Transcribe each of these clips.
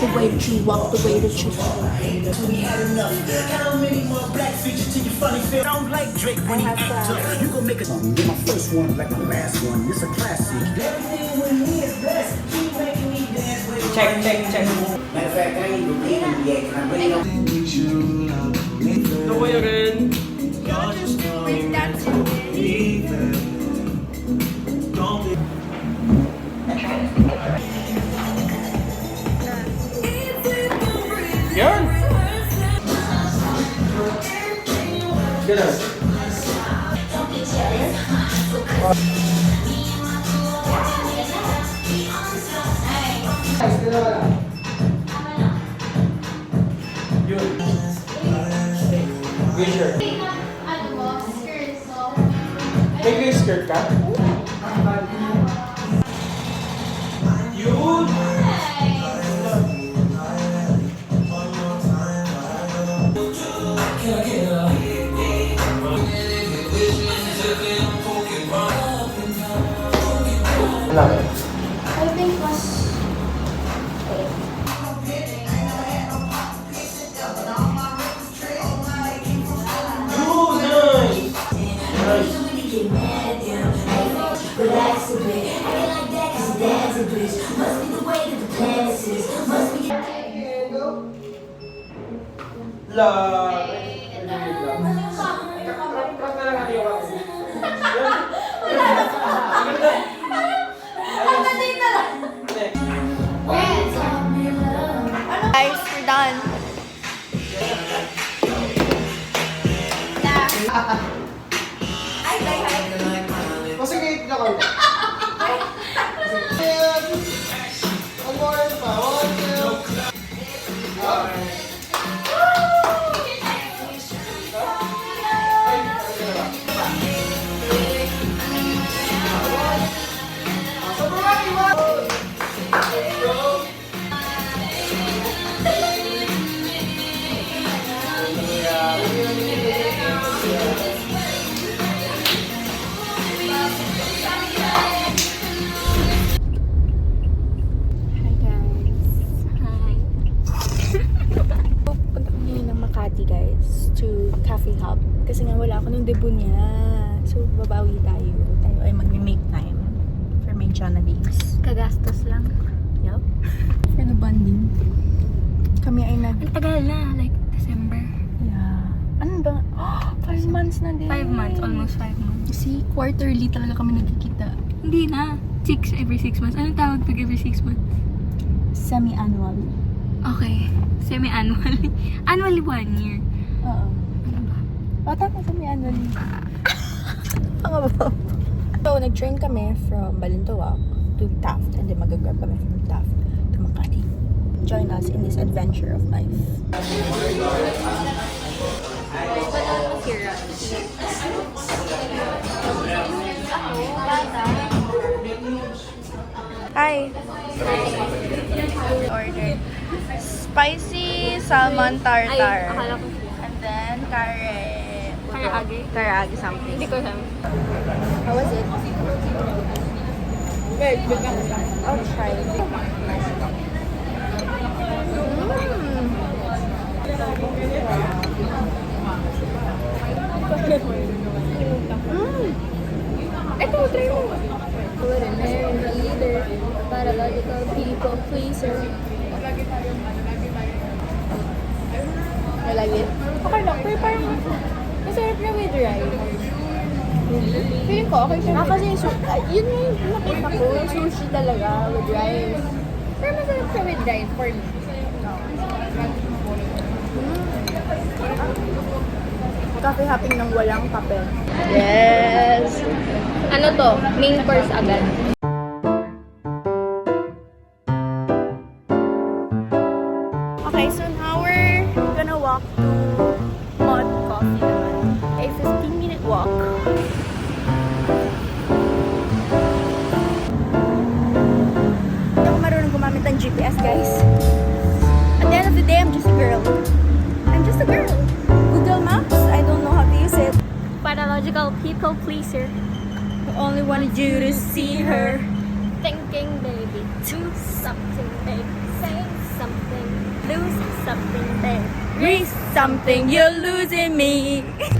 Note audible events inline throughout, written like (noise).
the way that you walk, the way that you walk. We had enough. How many more black features till you funny feel? Sound like Drake when he have act that. up. You gon' make a song. Get my first one like my last one. It's a classic. Everything with me is blessed. Keep making me dance with. Check, check, check. Matter of fact, I ain't even reading them yet. Can I read them? Ito ko yun rin. Yan! Ganun. Yun. Winter. Ano mo, skirt mo. May gray skirt ka? La. Guys, we're done. Kasi Jana days. Kagastos lang. Yup. For the bonding. Kami ay nag... Ang tagal na, like December. Yeah. Ano ba? (gasps) five months na din. Five months, almost five months. See, quarterly talaga kami nagkikita. Hindi na. Six every six months. Anong tawag pag every six months? Semi-annual. Okay. Semi-annually. (laughs) Annually one year. Oo. Ano ba? Oh, tama semi-annual. (laughs) Mga ba? So, nag-train kami from Balintawak to Taft and then mag-grab kami from Taft to Makati. Join us in this adventure of life. Hi! Ordered spicy salmon tartar. And then, kare... Karaage? Karaage something. Hindi ko alam. How was it? Very good. I'll try. Mm. Ito, try mo. Ordinary leader. Pathological people pleaser. Rice. Feeling ko, okay siya. Ah, kasi yung su- ah, yun nga yung nakita ko, yung sushi talaga with rice. Pero masarap siya with rice for me. Coffee hopping ng walang papel. Yes! Ano to? Main course agad. People pleaser. I only wanted you to see her. Thinking baby. Do something big. Say something, lose something there. Risk something, you're losing me. (laughs)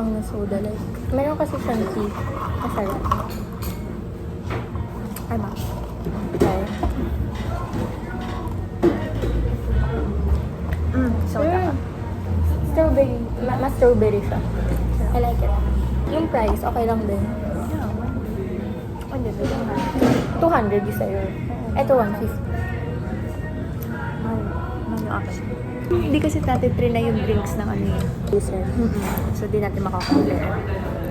Tapang na soda. Like, meron kasi siyang tea. Masarap. Ano? Okay. Mm, soda. Strawberry. Ma- mas strawberry siya. I like it. Yung price, okay lang din. Ano ba? 200 isa yun. Ito 150. Hindi kasi natin try na yung drinks ng ano yun. Dessert. So, di natin makakompare.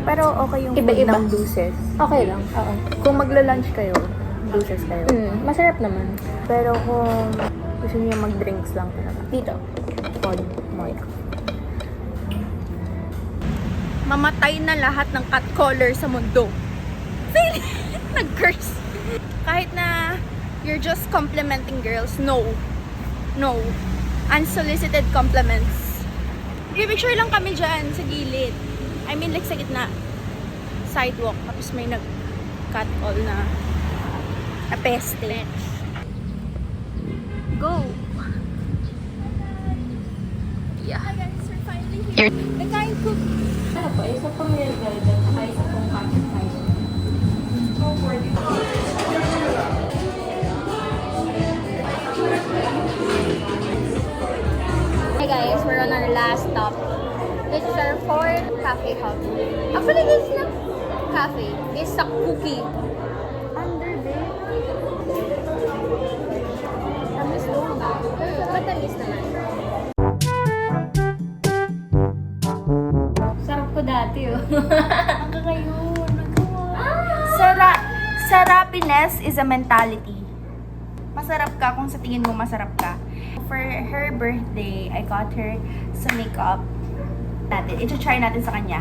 Pero okay yung Iba-iba. food ng deuces. Okay lang. Oo. Kung magla-lunch kayo, deuces kayo. Mm, masarap naman. Pero kung gusto niyo mag-drinks lang talaga, Dito. pod, moya. Mamatay na lahat ng cat caller sa mundo. (laughs) Nag-curse. Kahit na you're just complimenting girls, no. No. Unsolicited compliments. Picture lang kami dyan sa gilid. I mean, like sa gitna. Sidewalk. Tapos may nag-cat call na apeste. Go! Yeah. Hi guys, we're finally here. Nagkain ko ano po, isa real velvet, saka isa sarapiness is a mentality. Masarap ka kung sa tingin mo masarap ka. For her birthday, I got her some makeup natin. Ito-try natin sa kanya.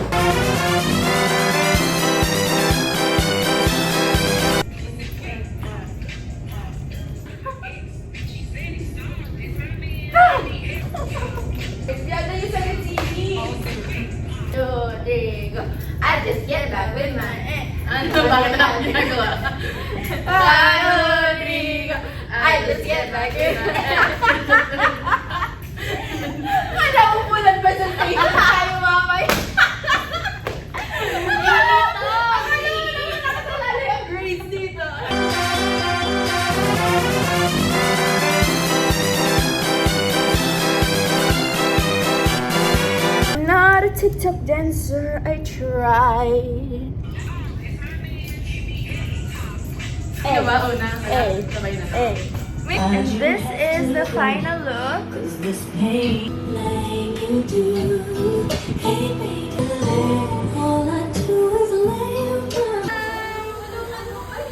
Final look.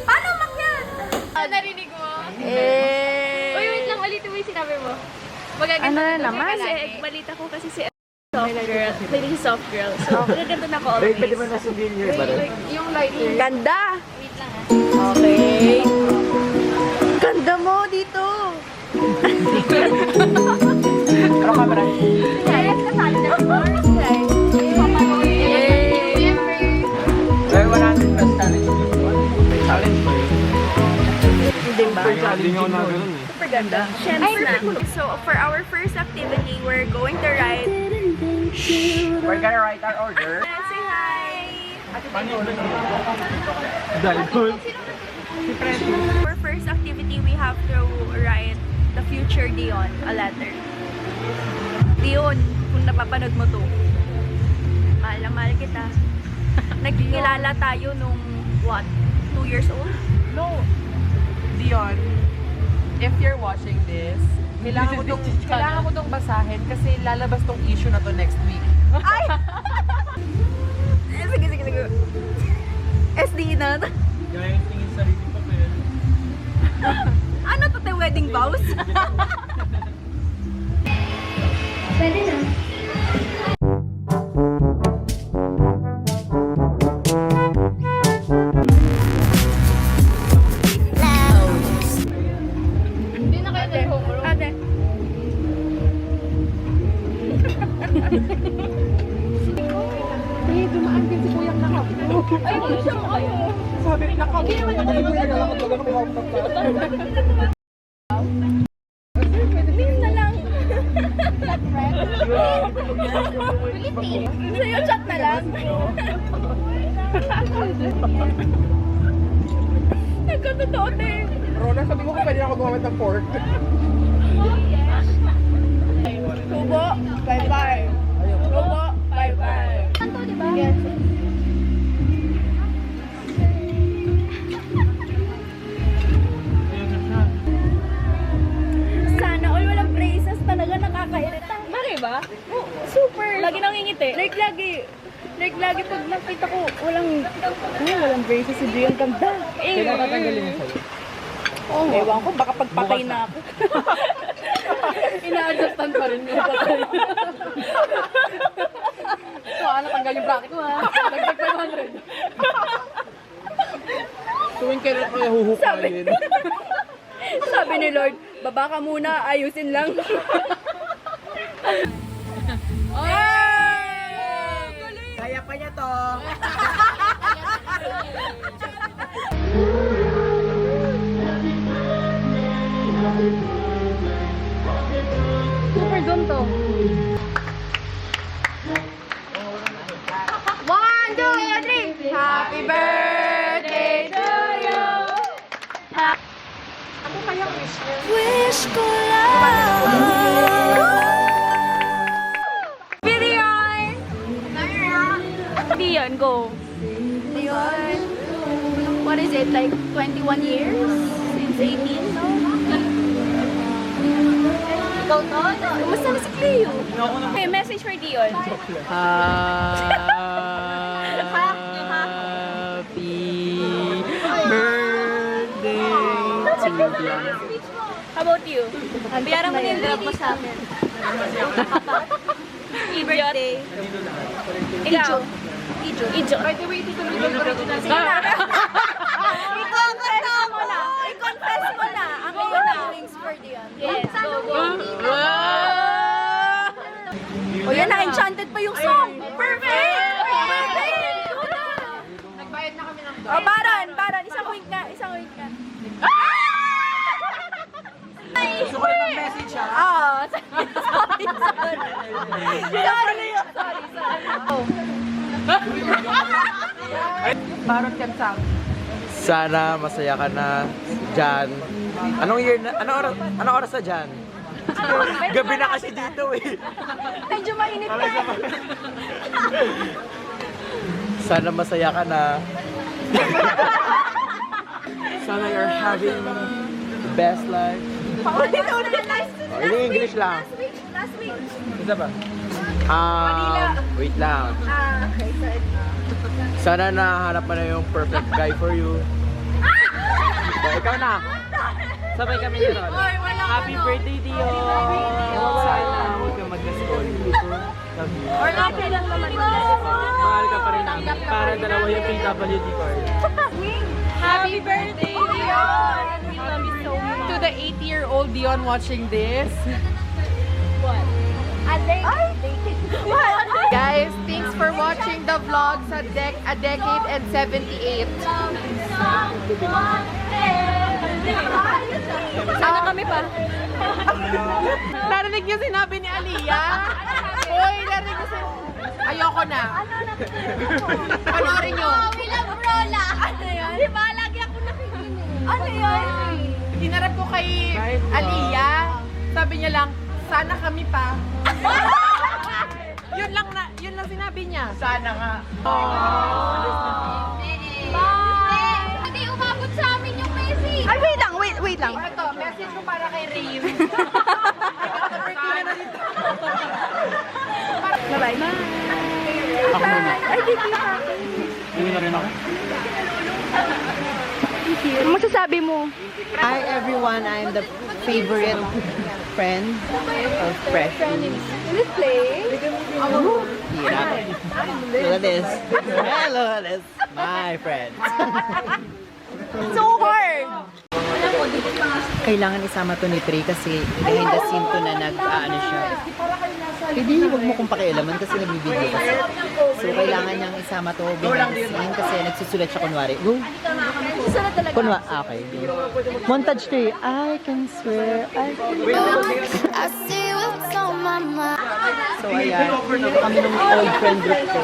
Paano umakyat? Ah, narinig mo? Eh, Uy, wait lang. Ulitin mo yung sinabi mo. Magaganda Ano na na naman? Eh, balita ko kasi si soft girl. Pwede si soft girl. So, magaganda na ako always. Pwede mo na sabihin niyo ba rin? Yung lighting. Ganda! Wait lang ah. Okay. Ganun eh. Super ganda. So, for our first activity, we're going to ride. We're gonna write our order. Say hi! Doon. For first activity, we have to write future Dion, a letter. Dion, kung napapanood mo to, mahal na mahal kita. (laughs) Nagkikilala tayo nung, what, two years old? No. Dion, if you're watching this, Kailangan ko tong, kailangan ko tong basahin kasi lalabas tong issue na to next week. Ay! Eh, (laughs) sige, sige, sige. SDE na. Gaya tingin sarili pa pero. (laughs) ano to, wedding vows? Pwede na. Like lagi. Like lagi pag nakita ko, walang, ay, walang braces si Brie. Ang ganda. Eh, Kailan tatanggalin mo sa'yo? oh, ewan ko, baka pagpatay na ako. (laughs) Ina-adjustan pa rin yung patay. (laughs) so, ano, tanggal yung bracket mo ha? Dagdag 500. Tuwing kailan kaya huhukayin? (laughs) Sabi ni Lord, baba ka muna, ayusin lang. Super doon to. One, two, three. Happy birthday to you. Wish ko lang. Videon, go. Leon. What is it, like 21 years? Since 18, no? Ikaw to? Kumusta na si Cleo? Okay, message for Dion. Happy birthday to you. How about you? Bayaran mo na yung grab mo sa amin. birthday. Ikaw? Ijo. Ijo. By the way, dito (laughs) mo I-confess mo na. I-confess mo na. Ang iyong feelings for Dion. Yes, go, go. O yan na, enchanted pa yung song. Perfect! Perfect! Nagbayad na kami ng O, Baron, Baron, isang wink na, isang wink na. Gusto ko ng message ha. Oo, (laughs) sorry, sorry, sorry. Sorry, sorry, sorry. Oh. Barot Kansang. Sana masaya ka na dyan. Anong year na? Anong oras, anong oras na dyan? Gabi na kasi dito eh. Medyo mainit ka. Sana masaya ka na. Sana you're having the best life. Paulit-ulit. Last, Oh, in English lang. last week, last week. Isa ba? Um, wait lang. Ah, okay. Sana nahanap mo na yung perfect guy for you. Oh, ikaw na. Sabay kami ni Ron. Happy birthday, Dio! Sana huwag kang mag-gasol. Love you. Or okay lang naman. Mahal ka pa rin namin. Para dalawa yung PWD card. Happy birthday, Dion! We love you so much. To the 80-year-old Dion watching this. What? A day. (laughs) Guys, thanks for watching the vlog sa dec A Decade and 78. Sana kami pa. (laughs) Narinig niyo sinabi ni Aliyah? Uy, narinig niyo si... Ayoko na. Panoorin niyo. We love Rola. Ano yun? Di ba? Lagi ako nakikinig. Ano yun? Hinarap ko kay Aliyah. Sabi niya lang, sana kami pa. (laughs) yun lang na, yun lang sinabi niya. Sana nga. Bye. Hindi umabot sa amin yung message. Ay, wait lang, wait wait lang. Ito, message ko para kay Rain. (laughs) Bye-bye. Ako muna. Ay, thank you. Hindi na rin ako. Ano masasabi mo? Hi everyone, I'm the favorite friend of Fresh. Let's play. Hirap. Look at this. At this. My friend. So hard. Kailangan isama to ni Trey kasi behind the scene to na nag-ano siya. Hindi, huwag mo kong pakialaman kasi nagbibideo kasi. So, kailangan niyang isama to behind the scene kasi nagsusulat siya kunwari. Go! Kunwa, ah, okay. Montage Trey. I can swear, I can I see what's on my mind. So, ayan. Kami ng old friend group ko.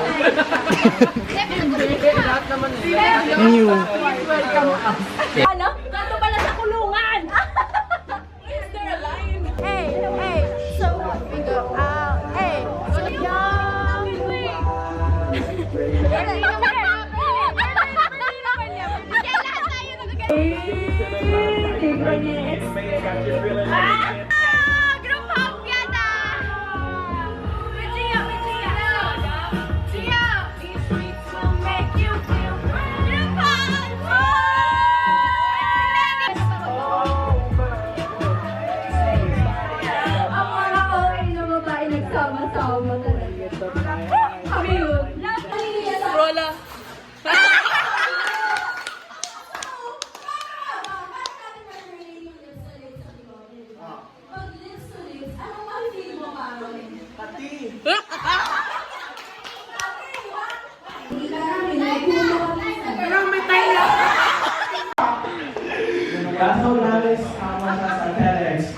New. Ano? Ah! Caso Morales, vamos a Santeres.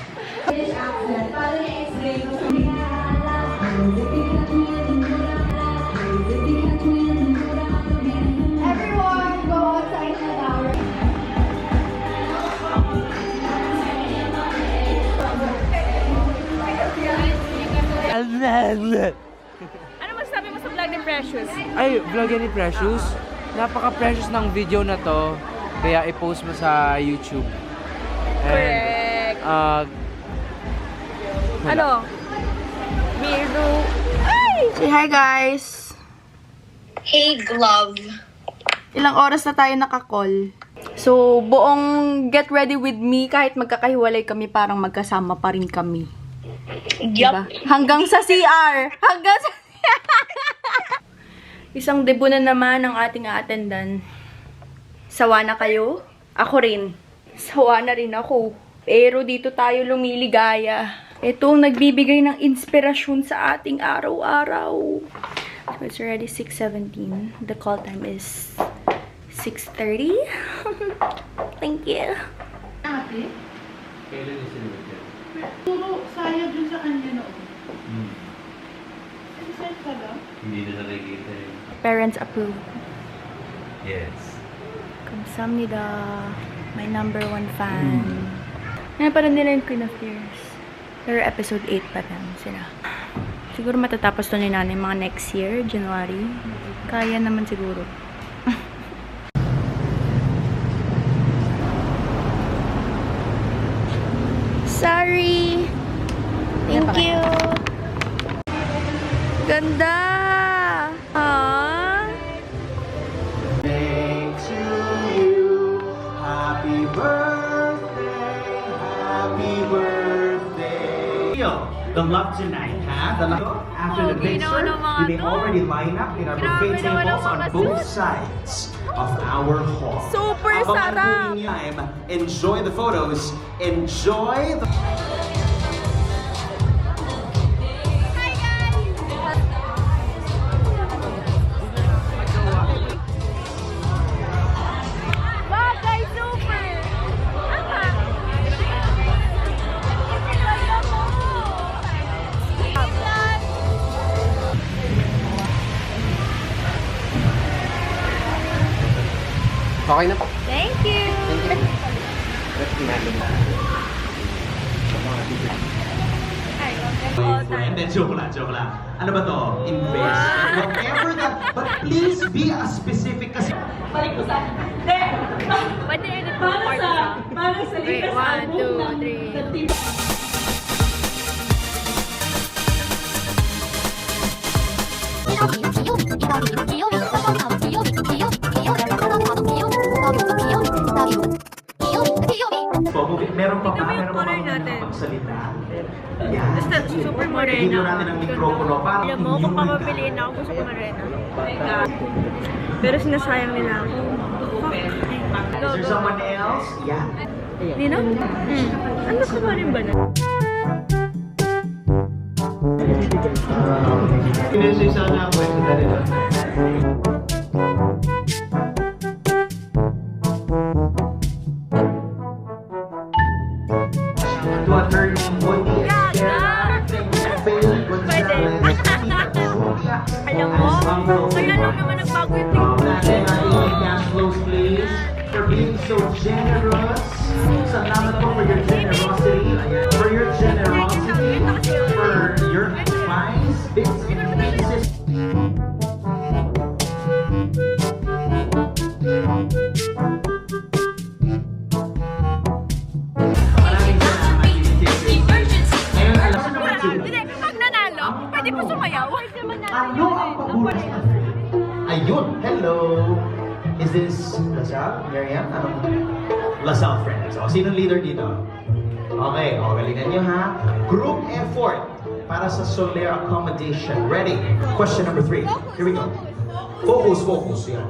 Everyone, go outside now. Ano masasabi mo sa vlog ni Precious? Ay, vlog ni Precious. Napaka-precious ng video na to. Kaya i-post mo sa YouTube. And, Correct. uh, wala. Ano? Weirdo. Ay! Say hi guys! Hey, Glove. Ilang oras na tayo nakakall. So, buong get ready with me, kahit magkakahiwalay kami, parang magkasama pa rin kami. Diba? Hanggang sa CR! Hanggang sa (laughs) Isang debut na naman ang ating attendan. Sawa na kayo? Ako rin. Sawa na rin ako. Pero dito tayo lumiligaya. Ito ang nagbibigay ng inspirasyon sa ating araw-araw. So it's already 6.17. The call time is 6.30. (laughs) Thank you. Hindi na nakikita eh. Parents approve. Yes. Kamsamnida. My number one fan. Mm. Napanood nila yung Queen of Tears. Pero episode 8 pa lang sila. Siguro matatapos to ni nanay mga next year, January. Kaya naman siguro. (laughs) Sorry! Thank you! Ganda! The love tonight, huh? The love after the picture, ang you may already line up in our buffet tables on both sides of our hall. Super sarap! time, enjoy the photos, enjoy the super morena. Alam mo, kung papapiliin ako, gusto ko morena. Pero sinasayang nila ako. Is there someone else? Yeah. Nino? Hmm. Ano ka pa rin ba na? Pinesi sana ako sa dali so generous. Salamat po for your generosity. For your generosity. For your advice. Bits and pieces. Pwede? Ayun, hello. Is this Lasal? Miriam? Anong? Lasal Friends. O, sinong leader dito? Okay, o, galingan nyo ha. Group effort para sa Soler accommodation. Ready? Question number three. Here we go. Focus, focus. Yan.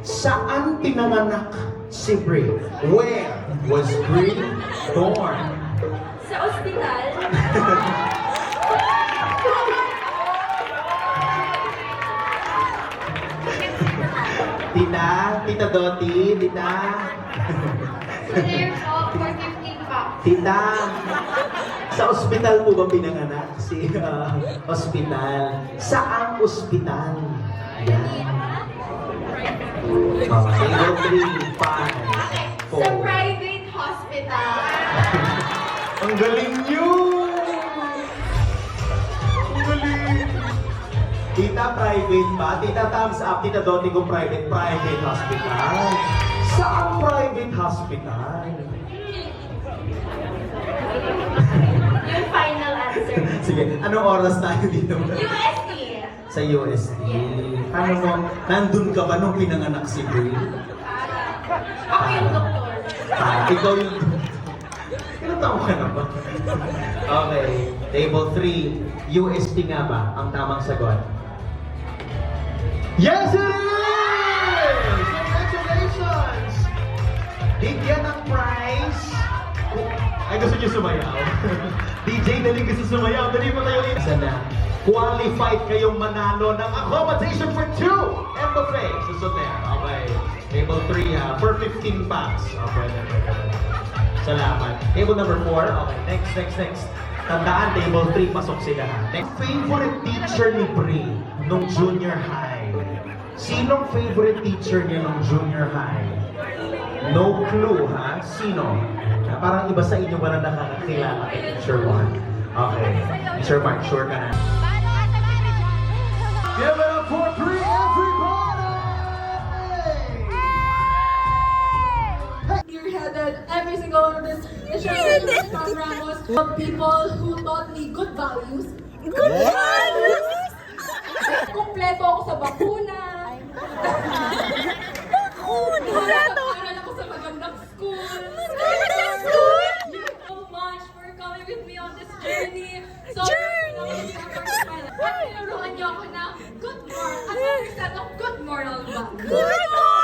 Saan pinanganak si Brie? Where was Brie born? Sa ospital, (laughs) Tita, Tita Doti, Tita. Tita, sa ospital po ba pinanganak si uh, ospital? Saang ospital? Yan. Okay, go three, five, four. Sa private hospital. (laughs) Ang galing nyo! Tita, private ba? Tita, thumbs up. Tita Doti ko private, private hospital. Saan private hospital? Yung final answer. (laughs) Sige, anong oras tayo dito? UST. Sa UST. Paano mo, nandun ka ba nung pinanganak si Brie? Ako yung doktor. Ah, ikaw yung... Ilang taon ka na ba? okay, table 3. UST nga ba ang tamang sagot? Yes, it is! Congratulations! Bigyan ng prize. Ay, gusto niyo sumayaw? (laughs) DJ, dali gusto sumayaw. Dali mo tayo rin. Sana, qualified kayong manalo ng accommodation for two and buffet sa Soter. Okay. Table 3 ha, for 15 bucks. Pwede, pwede. Salamat. Table number 4. Okay, next, next, next. Tandaan, table 3, pasok sila ha. Next, favorite teacher ni Brie nung junior high. Sinong favorite teacher niya nung junior high? No clue, ha? Sino? Ah, Parang iba sa inyo ba na nakakakilala kay Teacher Mark? Okay. Teacher Mark, sure ka na? Give it up for three, everybody! clear-headed every single one of this especially Tom Ramos of people who taught me good values. Good values? Kompleto ako sa bakuna. Bakuna? Aral ako sa magandang school. Magandang school? Thank you so much for coming with me on this journey. So, journey! At tinuruan niyo ako ng good moral. Another set of good moral values. Good moral!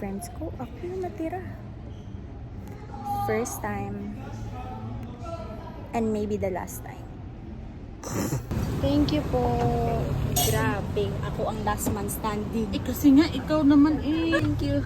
Friends ko, ako yung natira. First time, and maybe the last time. (laughs) Thank you po. Grabe, ako ang last man standing. Eh kasi nga, ikaw naman eh. Thank you.